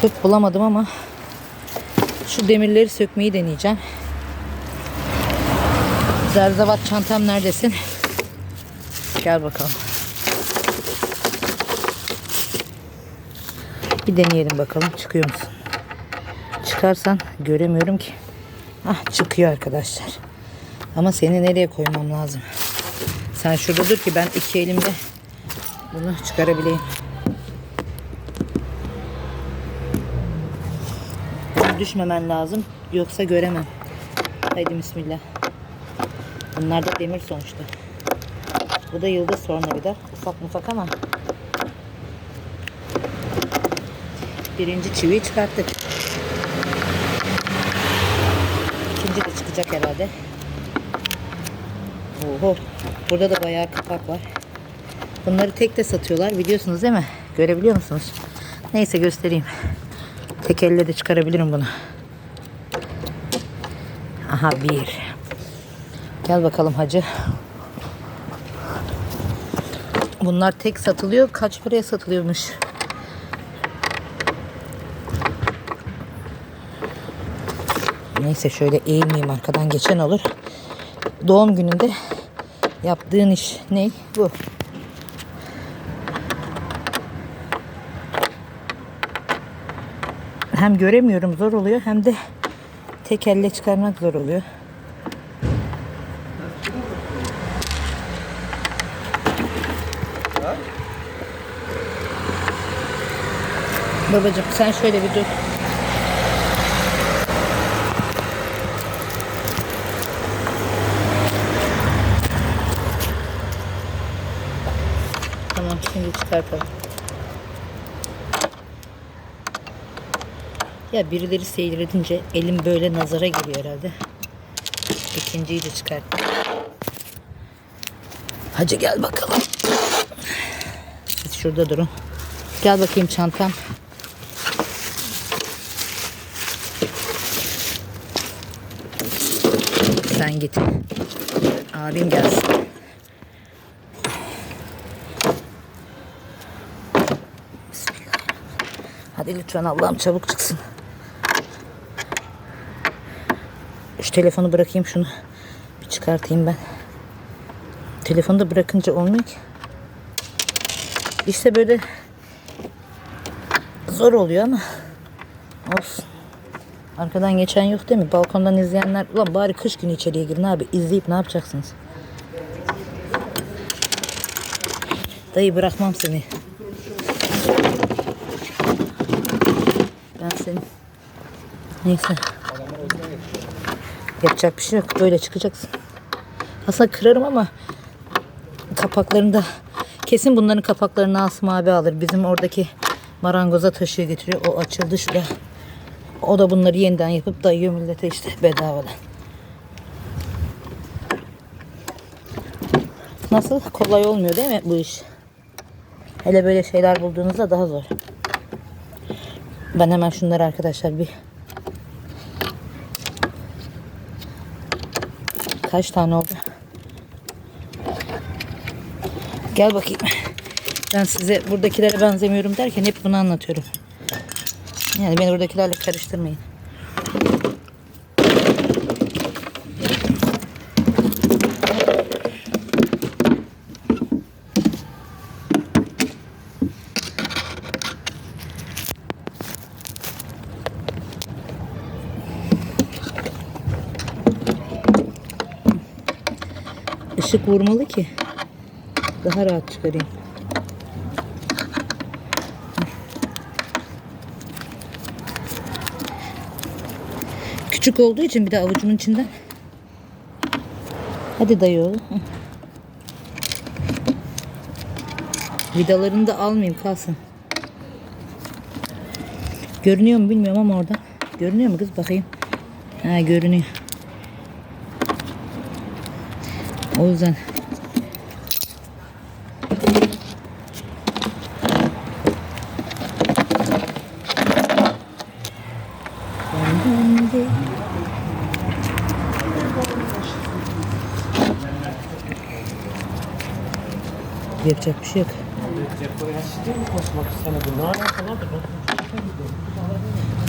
Çöp bulamadım ama şu demirleri sökmeyi deneyeceğim. Zerzevat çantam neredesin? Gel bakalım. Bir deneyelim bakalım çıkıyor musun? Çıkarsan göremiyorum ki. Ah çıkıyor arkadaşlar. Ama seni nereye koymam lazım? Sen şurada dur ki ben iki elimle bunu çıkarabileyim. Düşmemen lazım. Yoksa göremem. Haydi bismillah. Bunlar da demir sonuçta. Bu da yıldız sonra bir de. Ufak mufak ama. Birinci çiviyi çıkarttık. İkinci de çıkacak herhalde. Oho. Burada da bayağı kapak var. Bunları tek de satıyorlar. Biliyorsunuz değil mi? Görebiliyor musunuz? Neyse göstereyim. Tek elle de çıkarabilirim bunu. Aha bir. Gel bakalım hacı. Bunlar tek satılıyor. Kaç paraya satılıyormuş? Neyse şöyle eğilmeyeyim arkadan geçen olur. Doğum gününde yaptığın iş ne? Bu. Hem göremiyorum zor oluyor hem de tek elle çıkarmak zor oluyor. Babacım sen şöyle bir dur. Tamam şimdi çıkartalım. Ya birileri seyredince elim böyle nazara geliyor herhalde. İkinciyi de çıkarttım. Hadi gel bakalım. Siz şurada durun. Gel bakayım çantam. Sen git. Abim gelsin. Bismillah. Hadi lütfen Allah'ım çabuk çıksın. Şu telefonu bırakayım şunu. Bir çıkartayım ben. Telefonu da bırakınca olmuyor ki. İşte böyle zor oluyor ama olsun. Arkadan geçen yok değil mi? Balkondan izleyenler ulan bari kış günü içeriye girin abi. İzleyip ne yapacaksınız? Dayı bırakmam seni. Ben seni. Neyse. Yapacak bir şey yok. Böyle çıkacaksın. Aslında kırarım ama kapaklarını da kesin bunların kapaklarını Asım abi alır. Bizim oradaki marangoza taşıyor getiriyor. O açıldı şurada. O da bunları yeniden yapıp dayıyor millete işte bedavadan. Nasıl? Kolay olmuyor değil mi bu iş? Hele böyle şeyler bulduğunuzda daha zor. Ben hemen şunları arkadaşlar bir Kaç tane oldu? Gel bakayım. Ben size buradakilere benzemiyorum derken hep bunu anlatıyorum. Yani beni buradakilerle karıştırmayın. Işık vurmalı ki daha rahat çıkarayım. Küçük olduğu için bir de avucumun içinden. Hadi dayı oğlum. Vidalarını da almayayım kalsın. Görünüyor mu bilmiyorum ama orada. Görünüyor mu kız bakayım. Ha görünüyor. O yüzden Yapacak bir şey yok.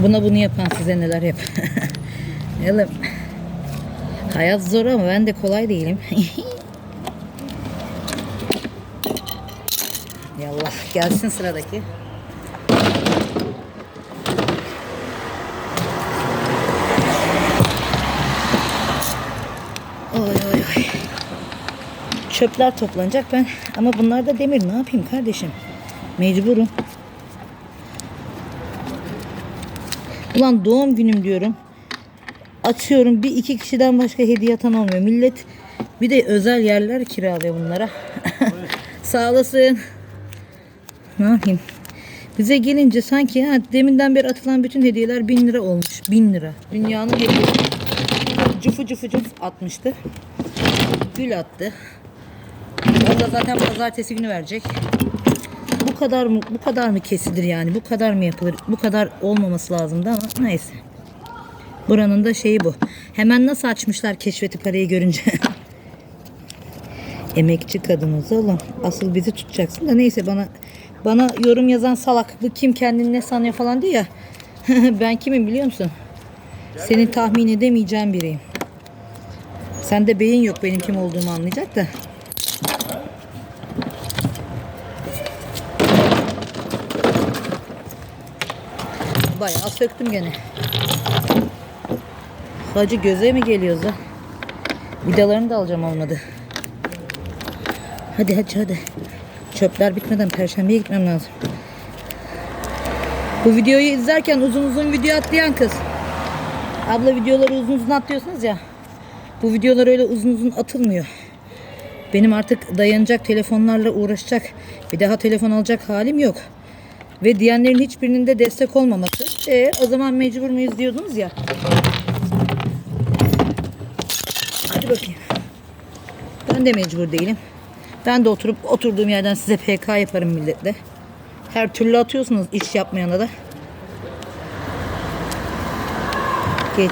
Buna bunu yapan size neler yap. Oğlum. Hayat zor ama ben de kolay değilim. Yallah gelsin sıradaki. Oy oy oy. Çöpler toplanacak ben ama bunlar da demir ne yapayım kardeşim? Mecburum. Ulan doğum günüm diyorum. Açıyorum bir iki kişiden başka hediye atan olmuyor. Millet bir de özel yerler kiralıyor bunlara. Sağ olasın. Ne yapayım? Bize gelince sanki ha, deminden beri atılan bütün hediyeler bin lira olmuş. Bin lira. Dünyanın hediyesi. Cufu cufu cuf atmıştı. Gül attı. O da zaten pazartesi günü verecek. Bu kadar mı bu kadar mı kesilir yani? Bu kadar mı yapılır? Bu kadar olmaması lazımdı ama neyse. Buranın da şeyi bu. Hemen nasıl açmışlar keşfeti parayı görünce. Emekçi kadınız oğlum. Asıl bizi tutacaksın da neyse bana bana yorum yazan salak. Bu kim kendini ne sanıyor falan diyor ya. ben kimim biliyor musun? Senin tahmin edemeyeceğin biriyim. Sende beyin yok benim kim olduğumu anlayacak da. Bayağı söktüm gene. Hacı göze mi geliyoruz ha? Vidalarını da alacağım olmadı. Hadi hadi hadi. Çöpler bitmeden perşembeye gitmem lazım. Bu videoyu izlerken uzun uzun video atlayan kız. Abla videoları uzun uzun atlıyorsunuz ya. Bu videolar öyle uzun uzun atılmıyor. Benim artık dayanacak telefonlarla uğraşacak bir daha telefon alacak halim yok. Ve diyenlerin hiçbirinin de destek olmaması. E o zaman mecbur muyuz diyordunuz ya. Hadi bakayım. Ben de mecbur değilim. Ben de oturup oturduğum yerden size PK yaparım milletle. Her türlü atıyorsunuz iş yapmayana da. Geç.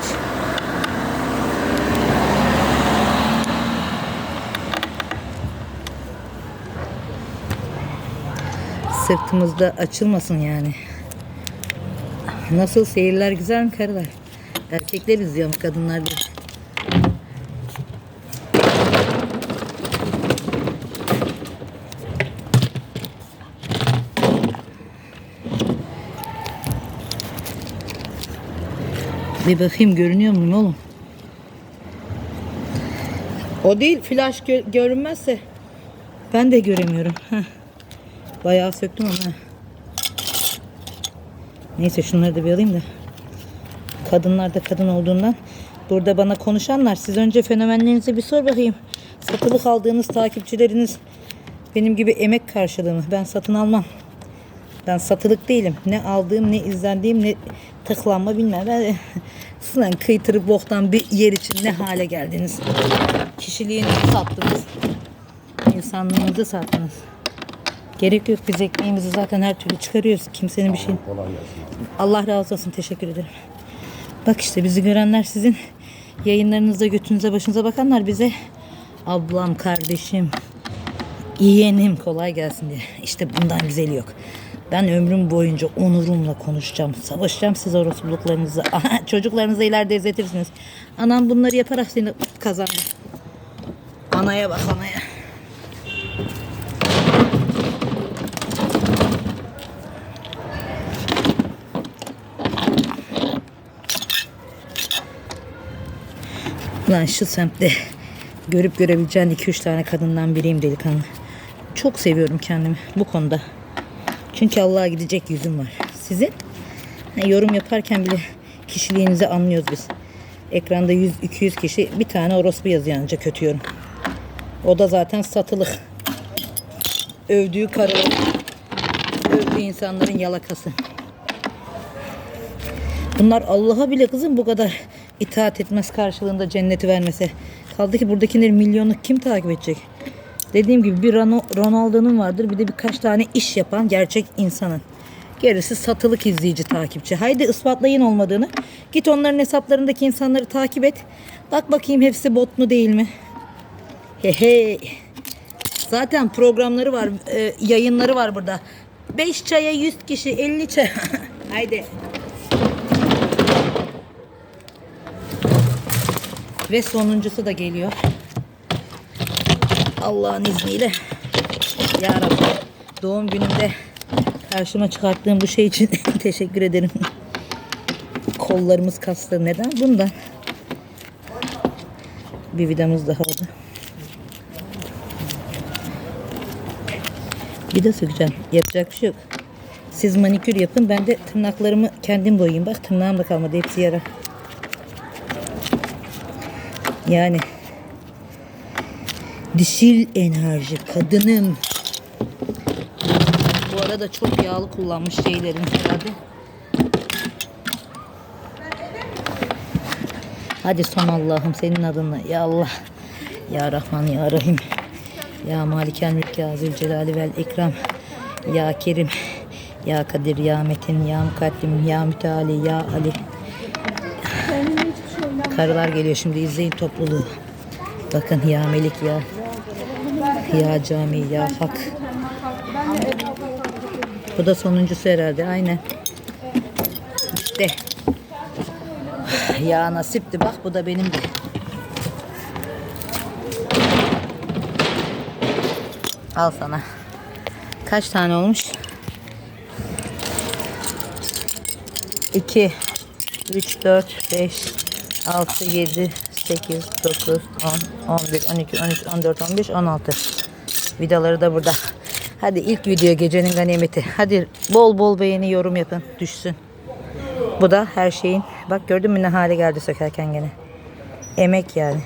Sırtımızda açılmasın yani. Nasıl seyirler güzel mi karılar? Erkekler izliyor mu kadınlar değil. Bir bakayım görünüyor muyum oğlum? O değil flash gö- görünmezse ben de göremiyorum. Heh. Bayağı söktüm ama. Neyse şunları da bir alayım da. Kadınlar da kadın olduğundan burada bana konuşanlar siz önce fenomenlerinize bir sor bakayım. Satılık aldığınız takipçileriniz benim gibi emek karşılığı mı? Ben satın almam. Ben satılık değilim. Ne aldığım, ne izlendiğim, ne tıklanma bilmem. Ben Sılan kıytırıp boktan bir yer için ne hale geldiniz. Kişiliğinizi sattınız. İnsanlığınızı sattınız. Gerek yok. Biz ekmeğimizi zaten her türlü çıkarıyoruz. Kimsenin bir şeyin. Allah razı olsun. Teşekkür ederim. Bak işte bizi görenler sizin yayınlarınızda götünüze başınıza bakanlar bize ablam, kardeşim, yeğenim kolay gelsin diye. İşte bundan güzeli yok. Ben ömrüm boyunca onurumla konuşacağım. Savaşacağım siz orospuluklarınızı. Çocuklarınıza ileride izletirsiniz. Anam bunları yaparak seni kazandı. Anaya bak anaya. Lan şu semtte görüp görebileceğin 2-3 tane kadından biriyim delikanlı. Çok seviyorum kendimi bu konuda. Çünkü Allah'a gidecek yüzüm var. Sizin? Ha, yorum yaparken bile kişiliğinizi anlıyoruz biz. Ekranda 100-200 kişi bir tane orospu yazıyor ancak kötü yorum. O da zaten satılık. Övdüğü karı, övdüğü insanların yalakası. Bunlar Allah'a bile kızım bu kadar itaat etmez karşılığında cenneti vermese. Kaldı ki buradakileri milyonluk kim takip edecek? Dediğim gibi bir Ronaldo'nun vardır bir de birkaç tane iş yapan gerçek insanın. Gerisi satılık izleyici takipçi. Haydi ispatlayın olmadığını. Git onların hesaplarındaki insanları takip et. Bak bakayım hepsi botlu değil mi? He he. Zaten programları var, e, yayınları var burada. 5 çaya 100 kişi, 50 çay. Haydi. Ve sonuncusu da geliyor. Allah'ın izniyle. Ya Rabbi, doğum günümde karşıma çıkarttığım bu şey için teşekkür ederim. Kollarımız kaslı. Neden? Bundan. Bir vidamız daha. Bir de sökeceğim. Yapacak bir şey yok. Siz manikür yapın. Ben de tırnaklarımı kendim boyayayım. Bak tırnağım da kalmadı. Hepsi yara. Yani dişil enerji kadının bu arada çok yağlı kullanmış şeylerin herhalde. Hadi son Allah'ım senin adınla ya Allah ya Rahman ya Rahim ya Malikel Mülk ya Zülcelali vel İkram ya Kerim ya Kadir ya Metin ya Mukaddim ya Müteali ya Ali Karılar geliyor şimdi izleyin topluluğu. Bakın ya Melik ya. Ya Cami ya Hak. Bu da sonuncusu herhalde aynen. İşte. Ya nasipti bak bu da benim de. Al sana. Kaç tane olmuş? 2 3 4 5 6 7 8 9 10 11 12 13 14 15 16 Vidaları da burada. Hadi ilk video gecenin ganimeti. Hadi bol bol beğeni yorum yapın. Düşsün. Bu da her şeyin. Bak gördün mü ne hale geldi sökerken gene. Emek yani.